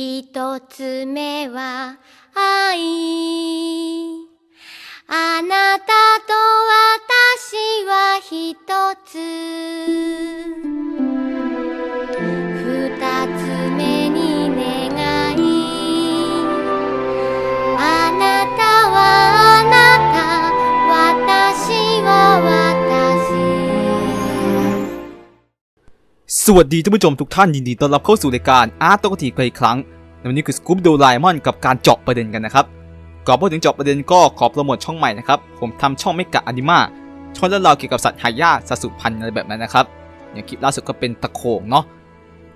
一つ目は愛。あなたと私は一つ。 สวัสดีท่านผู้ชมทุกท่านยินดีต้อนรับเข้าสู่รายการอาร์ตตกทีกันอีกครั้งในวันนี้คือสกู๊ปดูไลมอนกับการเจาะประเด็นกันนะครับก่อนพูดถึงเจาะประเด็นก็ขอโปรโมทช่องใหม่นะครับ ผมทำช่องไม่กะอนิมาช่องเรื่องราเกี่ยวกับสัตว์หายากสัตว์สูญพันธุ์อะไรแบบนั้นนะครับ อย่างคลิปล่าสุดก็เป็นตะโขงเนาะ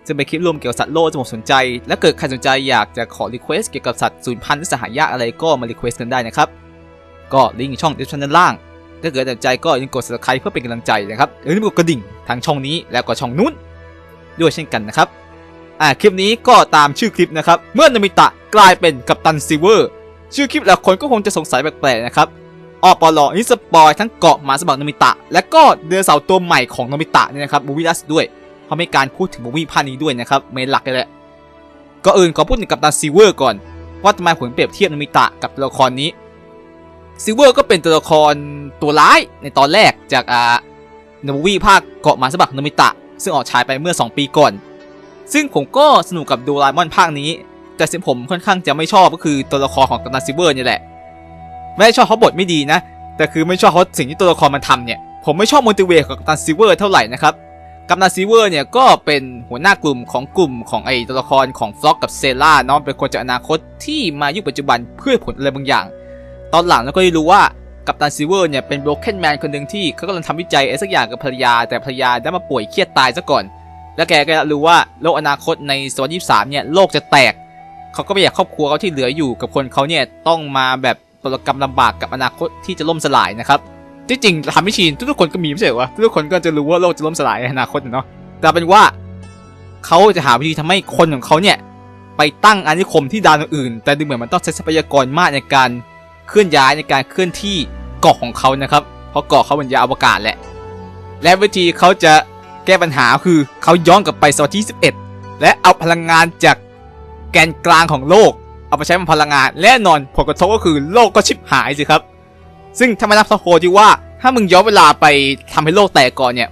ซึ่งเป็นคลิปรวมเกี่ยวกับสัตว์โลกที่ผมสนใจ และเกิดใครสนใจอยากจะขอรีเควสเกี่ยวกับสัตว์สูญพันธุ์หรือสัตว์หายากอะไรก็มารีเควสกันได้นะครับก็ลิงก์ช่องดิสคริปชันด้านล่างถ้าเกิดสนใจก็อย่าลืมกด subscribe เพื่อเป็นกำลังใจนะครับอย่าลืมกดกระดิ่งทั้งช่องนี้แล้วก็ช่องนู้น ด้วยเช่นกันนะครับอ่าคลิปนี้ก็ตามชื่อคลิปนะครับ เมื่อนามิตะกลายเป็นกัปตันซิเวอร์ชื่อคลิปหลายคนก็คงจะสงสัยแปลกๆนะครับออปลอนี่สปอยทั้งเกาะหมาสบักนามิตะ และก็เดือเสาร์ตัวใหม่ของนามิตะเนี่ยนะครับมูวี่ลัสด้วยเขาไม่การพูดถึงมูวีภาคนี้ด้วยนะครับเมนหลักเลยแหละก็อื่นขอพูดถึงกัปตันซิเวอร์ก่อน ว่าทำไมผมเปรียบเทียบนามิตะกับตัวละครนี้ซิเวอร์ก็เป็นตัวละครตัวร้ายในตอนแรกจากอ่าในมูวีภาคเกาะหมาสบักนามิตะ ซึ่งออกฉายไปเมื่อ 2 ปีก่อน ซึ่งผมก็สนุกกับดูรามอนภาคนี้ แต่สิ่งผมค่อนข้างจะไม่ชอบก็คือตัวละครของกัปตันซิเวอร์นี่แหละ ไม่ได้ชอบเขาบทไม่ดีนะ แต่คือไม่ชอบเขาสิ่งที่ตัวละครมันทำเนี่ย ผมไม่ชอบม t ติเวของกัปตันซิเวอร์เท่าไหร่นะครับ กัปตันซิเวอร์เนี่ยก็เป็นหัวหน้ากลุ่มของกลุ่มของไอตัวละครของฟล็อกกับเซล่าเนาะเป็นคนจากอนาคตที่มายุคปัจจุบันเพื่อผลอะไรบางอย่าง ตอนหลังเราก็ได้รู้ว่า กัปตันซิเวอร์เนี่ยเป็นโบรเคนแมนคนหนึ่งที่เขากำลังทำวิจัยอะไรสักอย่างกับภรรยา แต่ภรรยาได้มาป่วยเครียดตายซะก่อน แล้วแกก็รู้ว่าโลกอนาคตในศตวรรษที่สามเนี่ยโลกจะแตก เขาก็ไม่อยากครอบครัวเขาที่เหลืออยู่กับคนเขาเนี่ยต้องมาแบบตกรรมลำบากกับอนาคตที่จะล่มสลายนะครับที่จริงทำไม่ชินทุกๆคนก็มีไม่ใช่เหรอวะทุกๆคนก็จะรู้ว่าโลกจะล่มสลายในอนาคตเนาะแต่เป็นว่าเขาจะหาวิธีทำให้คนของเขาเนี่ยไปตั้งอาณานิคมที่ดาวอื่น แต่ดูเหมือนมันต้องใช้ทรัพยากรมากในการ เคลื่อนย้ายในการเคลื่อนที่เกาะของเขานะครับ เพราะเกาะเขาเป็นยาอวกาศแหละ และวิธีเขาจะแก้ปัญหาคือเขาย้อนกลับไปศตวรรษที่11 และเอาพลังงานจากแกนกลางของโลก เอาไปใช้เป็นพลังงานแน่นอนผลกระทบก็คือโลกก็ชิบหายสิครับ ซึ่งถ้าไม่นับสโคที่ว่าถ้ามึงย้อนเวลาไปทำให้โลกแตกก่อนเนี่ย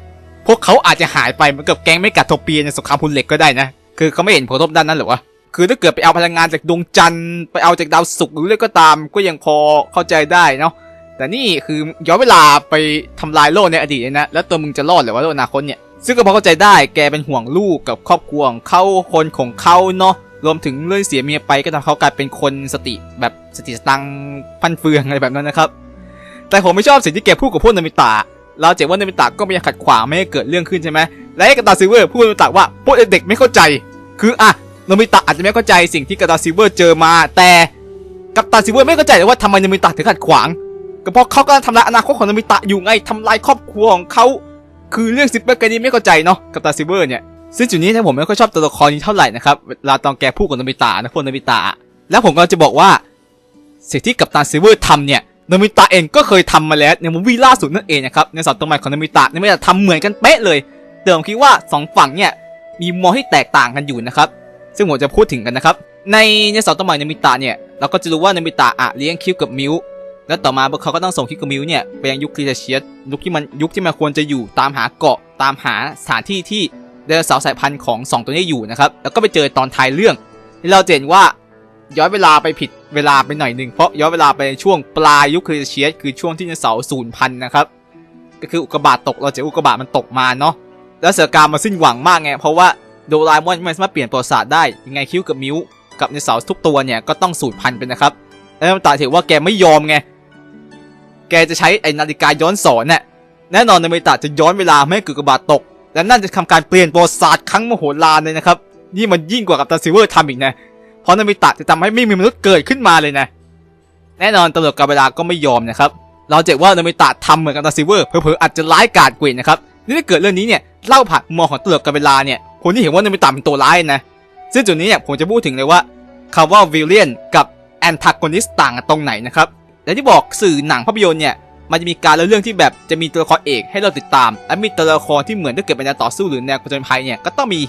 พวกเขาอาจจะหายไปเหมือนกับแก๊งไม่กัดโทเปียในสงครามพุนเหล็กก็ได้นะ คือเขาไม่เห็นผลกระทบด้านนั้นหรอวะ คือถ้าเกิดไปเอาพลังงานจากดวงจันทร์ไปเอาจากดาวศุกร์หรืออะไรก็ตาม ก็ยังพอเข้าใจได้เนาะแต่นี่คือย้อนเวลาไปทำลายโลกในอดีตนะแล้วตัวมึงจะรอดหรือว่าโลกอนาคตเนี่ยซึ่งก็พอเข้าใจได้แกเป็นห่วงลูกกับครอบครัวของเขาคนของเขาเนาะรวมถึงเรื่องเสียเมียไปก็ทำเขากลายเป็นคนสติแบบสติสตังพันเฟืองอะไรแบบนั้นนะครับ แต่ผมไม่ชอบสิ่งที่แกพูดกับพวกนามิตะเราเจ็บว่านามิตะก็ไม่อยากขัดขวางไม่ให้เกิดเรื่องขึ้นใช่ไหมและไอ้กตาซิลเวอร์พูดกับนามิตะว่าพวกเด็กไม่เข้าใจ คืออะ นามิตะอาจจะไม่เข้าใจสิ่งที่กาตาซิลเวอร์เจอมา แต่กัปตันซิลเวอร์ไม่เข้าใจเลยว่าทำไมนามิตะถึงขัดขวางก็เพราะเขากำลังทำลายอนาคตของนามิตะอยู่ไงทำลายครอบครัวของเขาคือเรื่องซิปเปอร์แกนี่ไม่เข้าใจเนาะกัปตันซิลเวอร์เนี่ยซึ่งจุดนี้ถ้าผมไม่ค่อยชอบตัวละครนี้เท่าไหร่นะครับเวลาตอนแกพูดกับนามิตะนะพวกนามิตะแล้วผมก็จะบอกว่า สิ่งที่กัปตันซิลเวอร์ทำเนี่ยนามิตะเองก็เคยทำมาแล้วในมูวี่ล่าสุดนั่นเองนะครับในสอนตัวใหม่ของนามิตะนามิตะทำเหมือนกันเป๊ะเลยแต่ผมคิดว่าสองฝั่งเนี่ยมีมอที่แตกต่างกันอยู่นะครับ ซึ่งผมจะพูดถึงกันนะครับ ในในสอนตัวใหม่นามิตะเนี่ยเราก็จะรู้ว่านามิตะอะเลี้ยงคิวกับมิวแล้วต่อมาพวกเขาก็ต้องส่งคิวกับมิวเนี่ยไปยังยุคครีเทเชียสยุคที่มันยุคที่มันควรจะอยู่ตามหาเกาะตามหาสถานที่ที่ไดโนเสาร์สายพันธุ์ของสองตัวนี้อยู่นะครับแล้วก็ไปเจอตอนท้ายเรื่องที่เราเห็นว่าย้อนเวลาไปผิดเวลาไปหน่อยหนึ่งเพราะย้อนเวลาไปในช่วงปลายยุคครีเทเชียสคือช่วงที่ไดโนเสาร์สูญพันธุ์นะครับก็คืออุกกาบาตตกเราเจออุกกาบาตมันตกมาเนาะแล้วเสือกามาสิ้นหวังมากไงเพราะว่า โดราเอมอนไม่สามารถเปลี่ยนประวัติศาสตร์ได้ยังไงคิ้วกับมิวกับไดโนเสาทุกตัวเนี่ยก็ต้องสูญพันธุ์ไปนะครับแล้วมันตาถือว่าแกไม่ยอมไงแกจะใช้ไอ้นาฬิกาย้อนสอนเนี่ยแน่นอนในเมตาจะย้อนเวลาไม่ให้เกิดอุกกาบาตตก และนั่นจะทำการเปลี่ยนประวัติศาสตร์ครั้งมโหฬารเลยนะครับนี่มันยิ่งกว่ากับตาซิเวอร์ทำอีกนะเพราะนามิตะจะทำให้ไม่มีมนุษย์เกิดขึ้นมาเลยนะแน่นอนตำรวจกาเวลาก็ไม่ยอมนะครับเราเจ็บว่านามิตะทำเหมือนกับตาซิเวอร์เผลอๆอาจจะร้ายกาจกว่านะครับนี่ถ้าเกิดเรื่องนี้เนี่ยเล่าผ่านมุมมองของตำรวจกาเวลาเนี่ย คนที่เห็นว่านามิตะเป็นตัวร้ายนะซึ่งจุดนี้เนี่ยผมจะพูดถึงเลยว่าคำว่าวิลเลียนกับแอนทากอนิสต่างกันตรงไหนนะครับและที่บอกสื่อหนังภาพยนตร์เนี่ยมันจะมีการเล่าเรื่องที่แบบจะมีตัวละครเอกให้เราติดตาม และมีตัวละครที่เหมือนถ้าเกิดเป็นแนวต่อสู้หรือแนวผจญภัยเนี่ยก็ต้องมี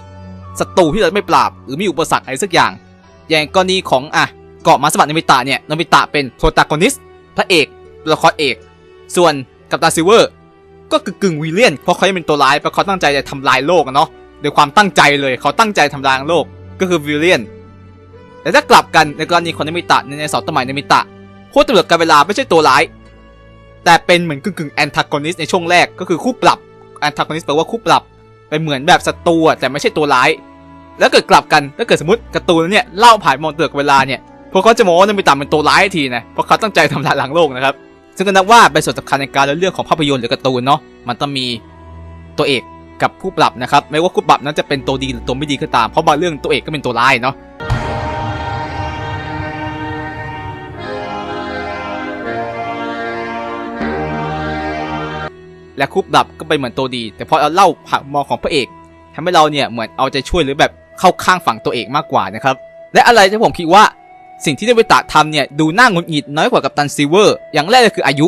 ศัตรูที่เราไม่ปราบ หรือมีอุปสรรคอะไรสักอย่าง อย่างกรณีของอะเกาะมาสมัครโนบิตะเนี่ยโนบิตะเป็นโปรตากอนิสพระเอกตัวละครเอก ส่วนกัปตันซิเวอร์ ก็กึ่งกึ่งวิลเลียนเพราะเขาเป็นตัวร้ายเพราะเขาตั้งใจจะทำลายโลกอะเนาะ โดยความตั้งใจเลยเขาตั้งใจทำลายโลกก็คือวิลเลียนแต่ถ้ากลับกันในกรณีของโนบิตะในในสองสมัยโนบิตะพวกตำรวจการเวลาไม่ใช่ตัวร้าย แต่เป็นเหมือนกึ่งกึ่งแอนทากอนิสในช่วงแรกก็คือคู่ปรับแอนทากอนิสแปลว่าคู่ปรับ เป็นเหมือนแบบศัตรูแต่ไม่ใช่ตัวร้าย แล้วเกิดกลับกันถ้าเกิดสมมติการ์ตูนเนี่ยเล่าผ่านมองเตือกเวลาเนี่ยพวกเขาจะมองว่าโนบิตะเป็นตัวร้ายทีนะเพราะเขาตั้งใจทำลายล้างโลกนะครับซึ่งก็นับว่าเป็นส่วนสำคัญในการเล่าเรื่องของภาพยนตร์หรือการ์ตูนเนาะมันต้องมีตัวเอก กับผู้ปรับนะครับไม่ว่าผู้ปรับนั้นจะเป็นตัวดีหรือตัวไม่ดีก็ตาม เพราะบางเรื่องตัวเอกก็เป็นตัวร้ายเนาะและคู่ปรับก็เป็นเหมือนตัวดี แต่พอเราเล่าผ่านมองของพระเอกทำให้เราเนี่ยเหมือนเอาใจช่วยหรือแบบเข้าข้างฝั่งตัวเอกมากกว่านะครับและอะไรที่ผมคิดว่าสิ่งที่โนบิตะทำเนี่ยดูน่าหงุดหงิดน้อยกว่ากับตันซิลเวอร์ อย่างแรกเลยคืออายุ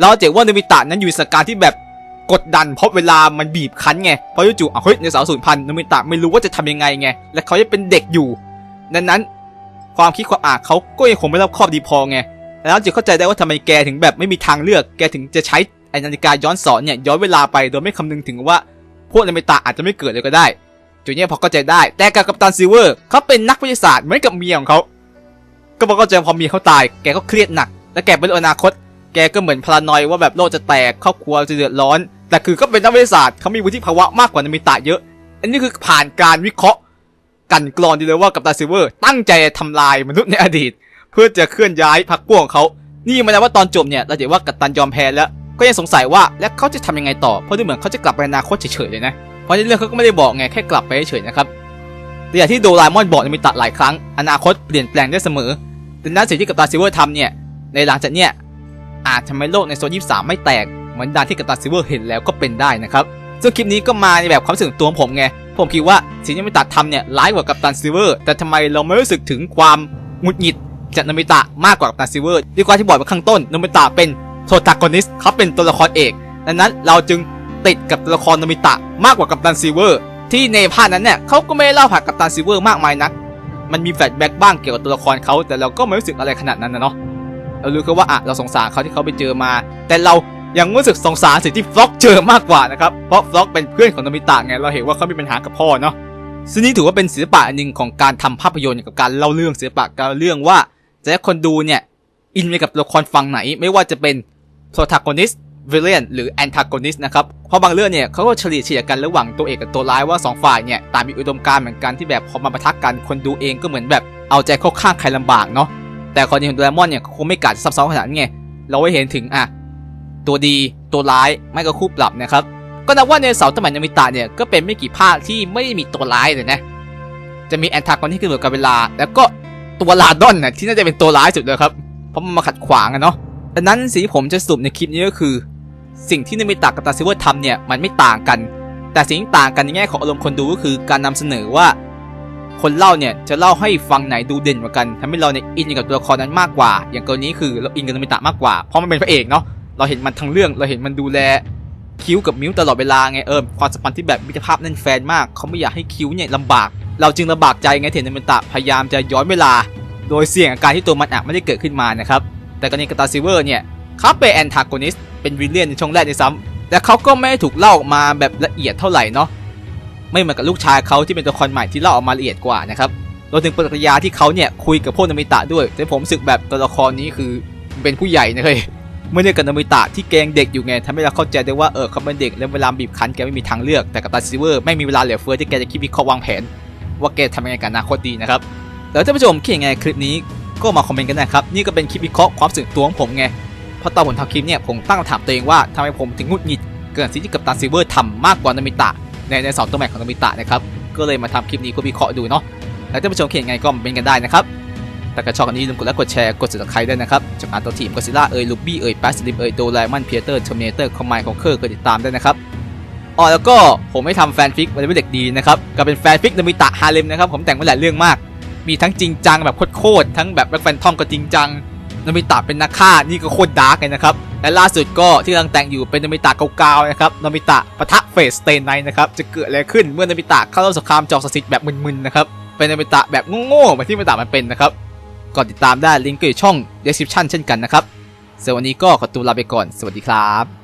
เราเจอว่าโนบิตะนั้นอยู่ในสถานการณ์ที่แบบ กดดันเพราะเวลามันบีบคั้นไงเพราะจู่ๆอะเฮ้ยในสาวสูญพันธุ์โนบิตะไม่รู้ว่าจะทำยังไงไงและเขายังเป็นเด็กอยู่ดังนั้น ความคิดความอ่านเขาก็ยังคงไม่รอบคอบดีพอไงแล้วจึงเข้าใจได้ว่าทำไมแกถึงแบบไม่มีทางเลือก แกถึงจะใช้ไอ้นาฬิกาย้อนสอนเนี่ยย้อนเวลาไปโดยไม่คำนึงถึงว่าพวกโนบิตะอาจจะไม่เกิดเลยก็ได้จุดเนี้ยพอเข้าใจได้ แต่กับกัปตันซิเวอร์เขาเป็นนักวิทยาศาสตร์เหมือนกับเมียของเขาก็บอกก็เจพอเมียเขาตาย แกก็เครียดหนัก และแกเป็นอนาคต แกก็เหมือนพลานอยว่าแบบโลกจะแตกครอบครัวจะเดือดร้อน แต่คือก็เป็นนักวิทยาศาสตร์เขามีวุฒิภาวะมากกว่านามิตะเยอะ อันนี้คือผ่านการวิเคราะห์ กันกรอนดีเลยว่ากับตาซิลเวอร์ ตั้งใจทำลายมนุษย์ในอดีต เพื่อจะเคลื่อนย้ายพรรคพวกของเขา นี่มาแล้วว่าตอนจบเนี่ยเราจะเห็นว่ากัปตันยอมแพ้แล้ว ก็ยังสงสัยว่าแล้วเขาจะทำยังไงต่อ เพราะดูเหมือนเขาจะกลับไปอนาคตเฉยๆเลยนะ เพราะในเรื่องเขาก็ไม่ได้บอกไงแค่กลับไปเฉยๆนะครับแต่อย่างที่โดรามอนบอกนามิตะหลายครั้ง อนาคตเปลี่ยนแปลงได้เสมอดังนั้นสิ่งที่กัปตันซิลเวอร์ทำเนี่ยในหลังจากเนี่ยอาจทำให้โลกในโซน23ไม่แตก เหมือนดานที่กัปตันซิเวอร์เห็นแล้วก็เป็นได้นะครับซึ่งคลิปนี้ก็มาในแบบความรู้สึกตัวผมไง ผมคิดว่าสิ่งที่นามิตะทำเนี่ยร้ายกว่ากัปตันซิเวอร์ แต่ทำไมเราไม่รู้สึกถึงความหงุดหงิดจากนามิตะมากกว่ากัปตันซิเวอร์ดีกว่าที่บอกไปข้างต้นนามิตะเป็นโทตากอนิสเขาเป็นตัวละครเอกดังนั้นเราจึงติดกับตัวละครนามิตะมากกว่ากัปตันซิเวอร์ ที่ในภาคนั้นเนี่ยเขาก็ไม่เล่าผ่านกัปตันซิเวอร์มากมายนัก มันมีแฟลชแบ็กบ้างเกี่ยวกับตัวละครเขาแต่เราก็ไม่รู้สึกอะไรขนาดนั้นนะเนาะเรารู้แค่ว่าอะเราสงสารเขาที่เขาไปเจอมา แต่เรา ยังรู้สึกสงสารสิ่งที่ฟล็อกเจอมากกว่านะครับ เพราะฟล็อกเป็นเพื่อนของนมิตะไง เราเห็นว่าเขามีปัญหากับพ่อเนาะซึ่งนี่ถือว่าเป็นศิลปะอันหนึ่งของการทำภาพยนตร์กับการเล่าเรื่องศิลปะการเรื่องว่าจะให้คนดูเนี่ยอินไปกับตัวละครฝั่งไหน ไม่ว่าจะเป็นโปรตากอนิสวิลเลียนหรือแอนทากอนิสนะครับ เพราะบางเรื่องเนี่ยเขาก็เฉลี่ยเฉลี่ยกันระหว่างตัวเอกกับตัวร้ายว่าสองฝ่ายเนี่ยต่างมีอุดมการณ์เหมือนกันที่แบบพอมาปะทะกกันคนดูเองก็เหมือนแบบเอาใจเข้าข้างใครลำบากเนาะแต่คราวนี้ของโดเอมอนเนี่ยคงไม่กาดซับซ้อนขนาดนั้ไงเราไ้เห็นถึงอะ ตัวดี ตัวร้าย ไม่ก็คู่ปรับนะครับ ก็นับว่าในเสาสมัยนามิตะเนี่ยก็เป็นไม่กี่ภาคที่ไม่ได้มีตัวร้ายเลยนะ จะมีแอนทากอนที่คือเหมือนกับเวลา แล้วก็ตัวลาดอนน่ะที่น่าจะเป็นตัวร้ายสุดเลยครับ เพราะมันมาขัดขวางอะเนาะดังนั้นสิ่งที่ผมจะสรุปในคลิปนี้ก็คือ สิ่งที่นามิตะกับตาซิเวอร์ทำเนี่ยมันไม่ต่างกัน แต่สิ่งที่ต่างกันในแง่ของอารมณ์คนดูก็คือการนำเสนอว่าคนเล่าเนี่ยจะเล่าให้ฟังไหนดูเด่นกว่ากันทำให้เราเนี่ยอินกับตัวละครนั้นมากกว่า อย่างกรณีคือเราอินกับนามิตะมากกว่าเพราะมันเป็นพระเอกเนาะ เราเห็นมันทั้งเรื่อง เราเห็นมันดูแลคิ้วกับมิ้วตลอดเวลาไงเออความสัมพันธ์ที่แบบมิตรภาพแน่นแฟนมากเขาไม่อยากให้คิ้วเนี่ยลำบาก เราจึงลำบากใจไงเห็นนามิตะพยายามจะย้อนเวลา โดยเสี่ยงอาการที่ตัวมันอาจไม่ได้เกิดขึ้นมานะครับแต่กรณีกับตาซิเวอร์เนี่ยเขาเป็นแอนทากอนิสเป็นวิลเลียนในช่วงแรกในซ้ำแต่เขาก็ไม่ได้ถูกเล่าออกมาแบบละเอียดเท่าไหร่เนาะไม่เหมือนกับลูกชายเขาที่เป็นตัวละครใหม่ที่เล่าออกมาละเอียดกว่านะครับรวมถึงปฏิกิริยาที่เขาเนี่ยคุยกับพวกนามิตะด้วย แต่ผมสึกแบบตัวละครนี้คือเป็นผู้ใหญ่นะเลย เมื่อเทียบกับนามิตะที่แกงเด็กอยู่ไงทำให้เราเข้าใจได้ว่าเออเขาเป็นเด็กแล้วเวลาบีบคั้นแกไม่มีทางเลือกแต่กับตาซิเวอร์ไม่มีเวลาเหลือเฟือที่แกจะคิดวิเคราะห์วางแผน ว่าแกทำยังไงกับอนาคตดีนะครับแล้วท่านผู้ชมคิดยังไงคลิปนี้ก็มาคอมเมนต์กันนะครับนี่ก็เป็นคลิปวิเคราะห์ความสึกตัวของผมไงเพราะตอนผมทำคลิปเนี่ยผมตั้งคำถามตัวเองว่าทำไมผมถึงงุดหงิดเกินสิ่งที่กัปตันซิเวอร์ทำมากกว่านามิตะในในสองตัวแม่ของนามิตะนะครับก็เลยมาทำคลิปนี้เพื่อวิเคราะห์ดูเนาะแล้วท่านผู้ชมคิดยังไงก็มาเป็นกันได้นะครับ แต่กระชอบกันนี้อย่าลืมกดไลค์กดแชร์กด subscribe ด้วยนะครับจากการตัวทีมก็ซิล่าเอ่ยลูบี้เอ่ยแปซิลิมเอ่ยโดราเอมอนเพียเตอร์เทอร์มินเตอร์คอมไมของเคอร์ก็ติดตามได้นะครับอ๋อแล้วก็ผมไม่ทำแฟนฟิกวันนี้เป็นเด็กดีนะครับก็เป็นแฟนฟิกนามิตะฮาเลมนะครับผมแต่งมาหลายเรื่องมาก มีทั้งจริงจังแบบโคตรทั้งแบบแบ็คแฟนทอมก็จริงจังนามิตะเป็นนักฆ่านี่ก็โคตรดาร์กเลยนะครับและล่าสุดก็ที่กำลังแต่งอยู่เป็นนามิตะเก่าๆนะครับนามิตะปะทะเฟสเตนไนนะครับจะเกิดอะไรขึ้นเมื่อนามิตะเข้าร่วมสงครามจอกสิทธิ์แบบมึนๆนะครับเป็นอมตะแบบโง่ๆแบบที่อมตะมันเป็นนะครับ ก่อนติดตามได้ลิงก์ก็อยู่ช่อง description เช่นกันนะครับส่วนวันนี้ก็ขอตัวลาไปก่อน สวัสดีครับ